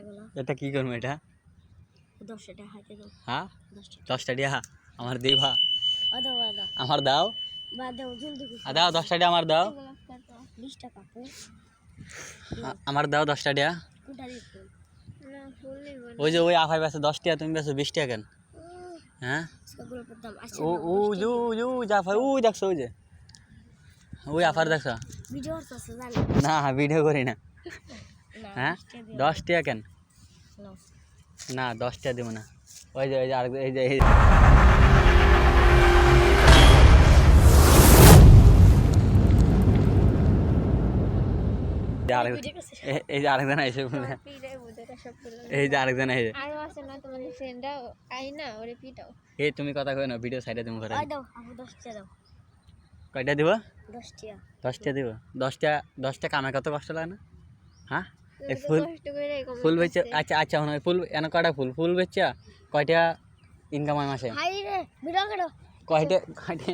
টাকাগুলো এটা কি করব এটা? দশ টাকা হাতে দাও। হ্যাঁ? দশ টাকা আমার দিবা দাও দাও। আমার দশটা দিয়া আমার দাও। বিশ টাকা আমার দাও দশটা দিয়া না ওই যে ওই আফাই বেছে দশ টাকা তুমি বেছো বিশ টাকা কেন? হ্যাঁ? ও ও যে ও যে ও ওই দেখছ ওই যে। ওই আফার দেখছ? না ভিডিও করি না। হ্যাঁ? দশ টাকা কেন? না। দশ টাকা দিব না। ওই যে ওই যে আরেক এই যে এই যে। এই- যে আরেকজন আইসে এই যে আরেকজন আইসে আরও তুমি কথা কই না ভিডিও সাইডে তুমি করে কয়টা দিব? দশটা দিব। দশটা দশটা কামে কত কষ্ট লাগে না? হ্যাঁ? ফুল ফুল বেচে আচ্ছা আচ্ছা মনে হয় ফুল এনে কয়টা ফুল? ফুল বেচা কয়টা ইনকাম হয় মাসে? কয়টা কয়টা